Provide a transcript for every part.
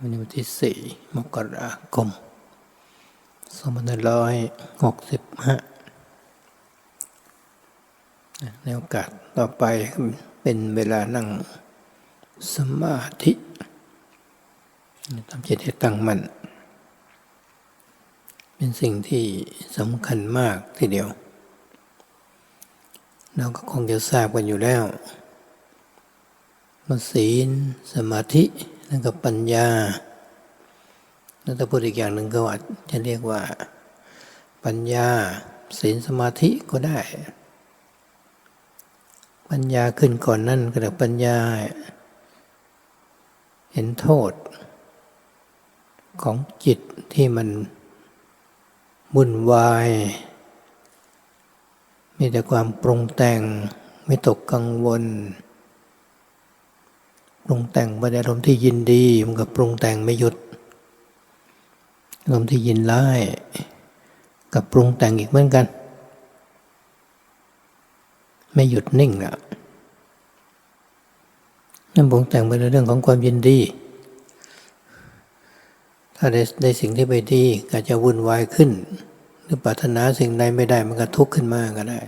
วันนี้วันที่สี่มกราคมสองพันร้อยหกสิบห้าในโอกาสต่อไปเป็นเวลานั่งสมาธิทำจิตให้ตั้งมั่นเป็นสิ่งที่สำคัญมากทีเดียว เราก็คงจะทราบกันอยู่แล้วว่าศีลสมาธิ แล้วก็ปัญญาแล้วถ้าพูดอีกอย่างหนึ่งก็อาจจะเรียกว่า ปัญญาศีลสมาธิก็ได้ ปัญญาขึ้นก่อนนั่นก็เรียกปัญญา เห็นโทษ ของจิตที่มันวุ่นวาย มีแต่ความปรุงแต่งไม่ตกกังวล ปรุงแต่งไปในอารมณ์ที่ยินดีมันก็ปรุงแต่งไม่หยุดอารมณ์ที่ยินร้ายกับปรุงแต่งอีกเหมือนกัน ไม่หยุดนิ่งอะนั่นปรุงแต่งไปในเรื่องของความยินดี ถ้าได้ได้สิ่งที่ไม่ดีก็จะวุ่นวายขึ้น หรือปรารถนาสิ่งใดไม่ได้มันก็ทุกข์ขึ้นมากก็ได้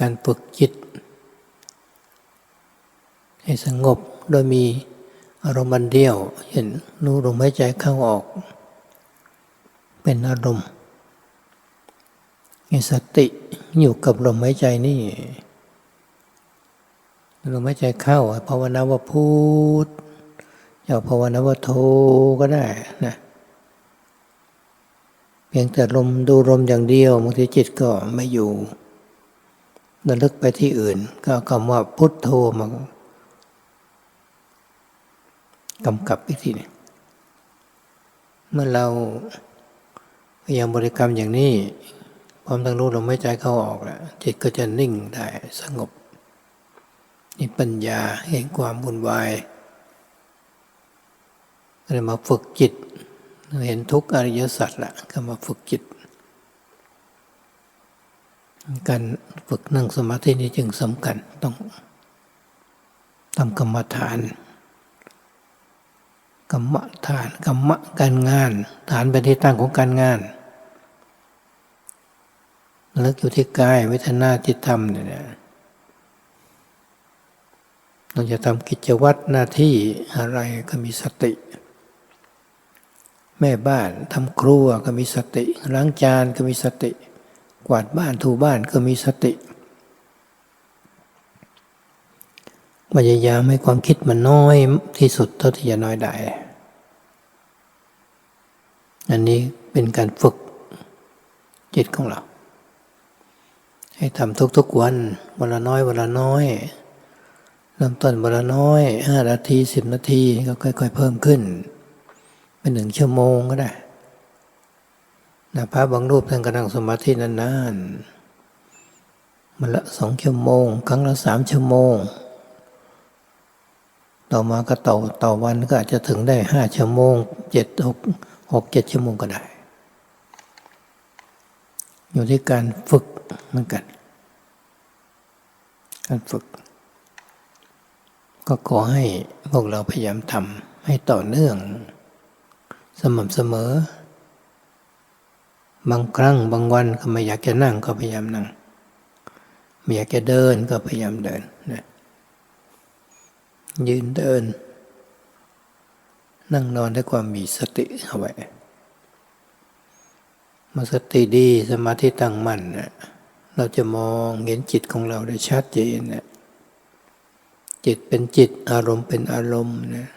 การฝึกจิต ให้สงบโดยมีอารมณ์เดียว เห็นรู้ลมหายใจเข้าออก เป็นอารมณ์มีสติอยู่กับลมหายใจนี่ลมหายใจเข้าภาวนาว่าพูดอย่าภาวนาว่าโทก็ได้นะเพียงแต่ลมดูลมอย่างเดียวบางทีจิตก็ไม่อยู่ระลึกไปที่อื่น ก็คำว่าพุทโธมา กำกับอีกทีนึงเมื่อเราพยายามบริกรรมอย่างนี้พร้อมทั้งรู้ลมหายใจเข้าออกแล้วจิตก็จะนิ่งได้สงบนี่ปัญญาเห็นความวุ่นวายก็เลยมาฝึกจิต เห็นทุกอริยสัจละก็มาฝึกจิต การฝึกนั่งสมาธินี้จึงสำคัญต้องทำกรรมฐาน กรรมฐานกรรมการงาน ฐานเป็นที่ตั้งของการงานเลิกอยู่ที่กายเวทนาจิตธรรมเนี่ยเราจะทำกิจวัตรหน้าที่อะไรก็มีสติ แม่บ้านทำครัวก็มีสติล้างจานก็มีสติ กวาดบ้านถูบ้านก็มีสติ พยายามให้ความคิดมันน้อยที่สุดเท่าที่จะน้อยได้ อันนี้เป็นการฝึกจิตของเรา ให้ทำทุกๆวันวันละน้อยวันละน้อยเริ่มต้นวันละน้อยห้านาทีสิบนาทีก็ค่อยๆเพิ่มขึ้น เป็นหนึ่งชั่วโมงก็ได้นะพระบางรูปท่านก็นั่งสมาธินานๆมันละสองชั่วโมง ครั้งละสามชั่วโมง ต่อมาก็ต่อต่อวันก็อาจจะถึงได้ห้าชั่วโมงเจ็ดหกหกเจ็ดชั่วโมงก็ได้ อยู่ที่การฝึกเหมือนกัน การฝึก ก็ขอให้พวกเราพยายามทำให้ต่อเนื่อง สม่ำเสมอ บางครั้งบางวันก็ไม่อยากจะนั่งก็พยายามนั่งไม่อยากจะเดินก็พยายามเดินนะ ยืนเดิน นั่งนอนด้วยความมีสติเอาไว้มาสติดีสมาธิตั้งมั่นนะเราจะมองเห็นจิตของเราได้ชัดเจนนะจิตเป็นจิตอารมณ์เป็นอารมณ์นะ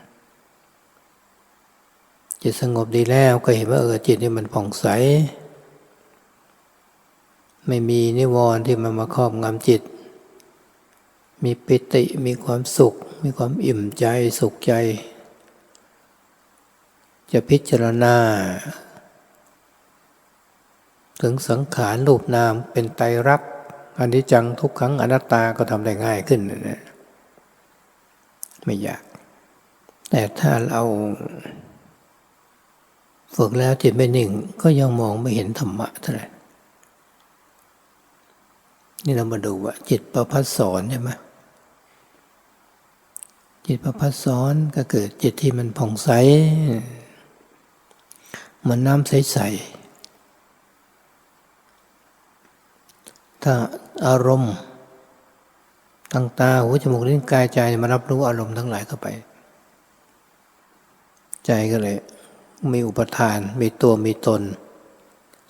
จิตสงบดีแล้วก็เห็นว่าเออจิตนี่มันผ่องใส ไม่มีนิวรณ์ที่มันมาครอบงำจิต มีปิติมีความสุข มีความอิ่มใจสุขใจ จะพิจารณา ถึงสังขารรูปนามเป็นไตรลักษณ์อันนี้จังทุกครั้งอนัตตาก็ทำได้ง่ายขึ้นนะไม่ยาก แต่ถ้าเราฝึกแล้วจิตไม่นิ่งก็ยังมองไม่เห็นธรรมะเท่าไหร่นี่เรามาดูว่าจิตประพัดสอนใช่ไหม จิตประพัดสอนก็เกิดจิตที่มันผ่องใสเหมือนน้ำใสๆถ้าอารมณ์ทางตาหูจมูกลิ้นกายใจมารับรู้อารมณ์ทั้งหลายเข้าไป ใจก็เลย มีอุปทาน มีตัวมีตน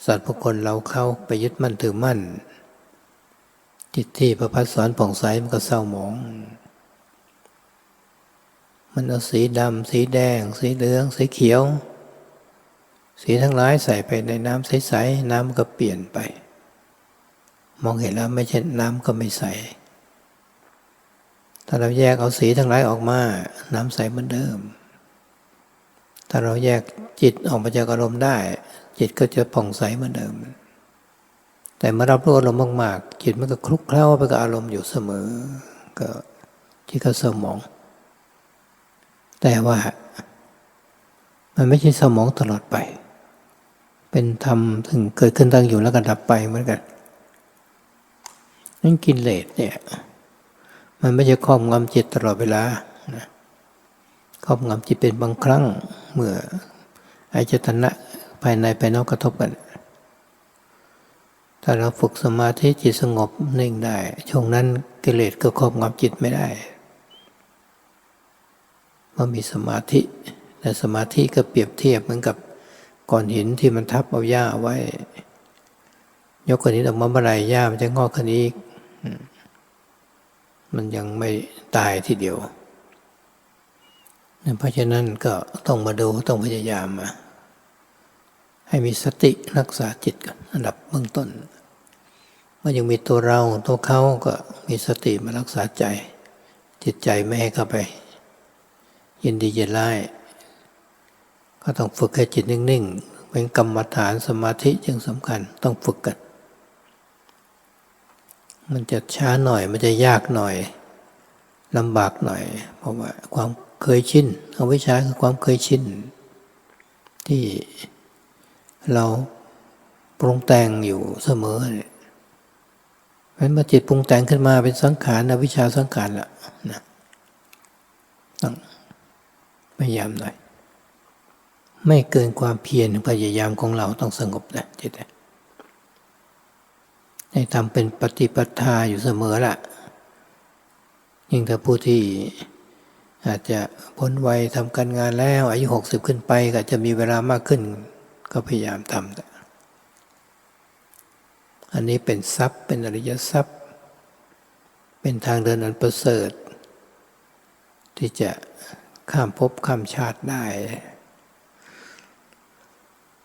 สัตว์บุคคลเราเข้าไปยึดมั่นถือมั่น จิตที่ประพัดสอนผ่องใสมันก็เศร้าหมอง มันเอาสีดำ สีแดง สีเหลือง สีเขียว สีทั้งหลายใส่ไปในน้ำใสๆน้ำก็เปลี่ยนไป มองเห็นแล้วไม่ใช่น้ำก็ไม่ใส ถ้าเราแยกเอาสีทั้งหลายออกมา น้ำใสเหมือนเดิม ถ้าเราแยกจิตออกมาจากอารมณ์ได้ จิตก็จะผ่องใสเหมือนเดิม แต่เมื่อรับรู้อารมณ์มากๆจิตมันก็คลุกเคล้าไปกับอารมณ์อยู่เสมอ ก็จิตก็เศร้าหมอง แต่ว่า มันไม่ใช่สมองตลอดไป เป็นธรรมถึงเกิดขึ้นตั้งอยู่แล้วก็ดับไปเหมือนกันนั่นกินเลสเนี่ย มันไม่ใช่ครอบงำจิตตลอดเวลาครอบงำจิตเป็นบางครั้งเมื่ออายตนะภายในภายนอกกระทบกัน ถ้าเราฝึกสมาธิจิตสงบนิ่งได้ ช่วงนั้นกิเลสก็ครอบงำจิตไม่ได้ มันมีสมาธิ แต่สมาธิก็เปรียบเทียบเหมือนกับก้อนหินที่มันทับเอาหญ้าไว้ ยกก้อนหินออกมาเมื่อไรหญ้ามันจะงอกขึ้นอีกมันยังไม่ตายทีเดียว เพราะฉะนั้นก็ต้องมาดูต้องพยายามมาให้มีสติรักษาจิตกันอันดับเบื้องต้นเมื่อยังมีตัวเราตัวเขาก็มีสติมารักษาใจ จิตใจไม่ให้เข้าไป ยินดียินร้ายก็ต้องฝึกให้จิตนิ่งๆ เป็นกรรมฐานสมาธิจึงสำคัญต้องฝึกกัน มันจะช้าหน่อยมันจะยากหน่อยลำบากหน่อย เพราะว่าความเคยชินเอาวิชาคือความเคยชินที่เราปรุงแต่งอยู่เสมอเนี่ยเพราะเมื่อจิตปรุงแต่งขึ้นมาเป็นสังขารอวิชชาสังขารละนะต้อง ยายามหน่อย ไม่เกินความเพียรพยายามของเราต้องสงบนะจิตนะให้ทำเป็นปฏิปทาอยู่เสมอละยิ่งถ้าผู้ที่อาจจะพ้นวัยทำการงานแล้ว อายุหกสิบขึ้นไปก็จะมีเวลามากขึ้น ก็พยายามทำอันนี้เป็นทรัพย์เป็นอริยทรัพย์ เป็นทางเดินอันประเสริฐ ที่จะ ข้ามภพข้ามชาติได้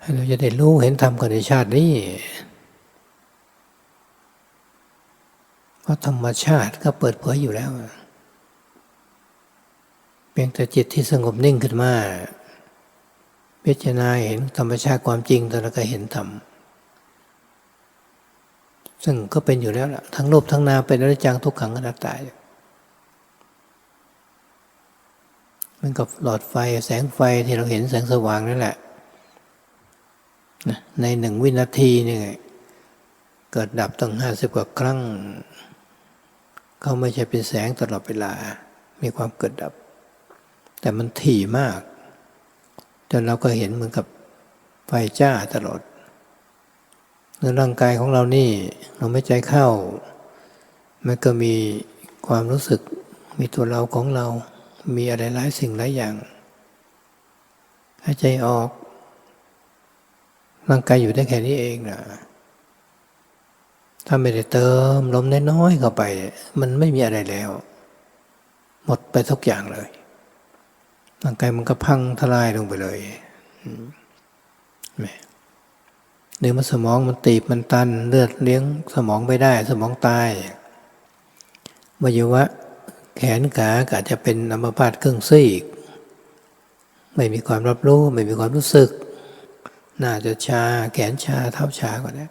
ให้เราจะได้รู้เห็นธรรมกันในชาตินี้ เพราะธรรมชาติก็เปิดเผยอยู่แล้ว เพียงแต่จิตที่สงบนิ่งขึ้นมา พิจารณาเห็นธรรมชาติความจริงตอนนั้นก็เห็นธรรม ซึ่งก็เป็นอยู่แล้วล่ะ ทั้งรูปทั้งนามเป็นอนิจจังทุกขังอนัตตาย มันกับหลอดไฟแสงไฟที่เราเห็นแสงสว่างนั่นแหละ ในหนึ่งวินาทีนี่เกิดดับตั้งห้าสิบกว่าครั้ง เขาไม่ใช่เป็นแสงตลอดเวลา มีความเกิดดับ แต่มันถี่มาก จนเราก็เห็นเหมือนกับไฟจ้าตลอดในร่างกายของเรานี่เราไม่ใจเข้า มันก็มีความรู้สึกมีตัวเราของเรา มีอะไรหลายสิ่งหลายอย่างหายใจออก ร่างกายอยู่ได้แค่นี้เองนะถ้าไม่ได้เติมลมน้อยๆเข้าไป มันไม่มีอะไรแล้ว หมดไปทุกอย่างเลย ร่างกายมันก็พังทลายลงไปเลยเนื้อมันสมองมันตีบมันตัน เลือดเลี้ยงสมองไม่ได้ สมองตายวิยวะ แขนขาอาจจะเป็นอัมพาตครึ่งซีก ไม่มีความรับรู้ ไม่มีความรู้สึก น่าจะชา แขนชาเท้าชาก็ได้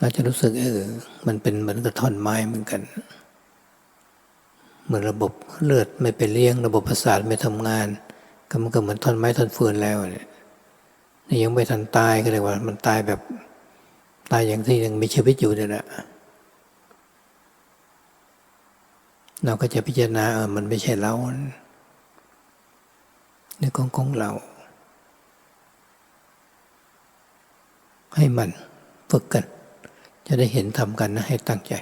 เราจะรู้สึกเออ มันเป็นเหมือนกับท่อนไม้เหมือนกัน เหมือนระบบเลือดไม่ไปเลี้ยง ระบบประสาทไม่ทำงาน ก็มันก็เหมือนท่อนไม้ท่อนฟืนแล้วเนี่ยนี่ยังไม่ทันตายก็เลยว่า มันตายแบบตายอย่างที่ยังมีชีวิตอยู่เนี่ยแหละ เราก็จะพิจารณาเออมันไม่ใช่เรานี่ของของเรา ให้มันฝึกกัน จะได้เห็นทำกันนะให้ตั้งใจ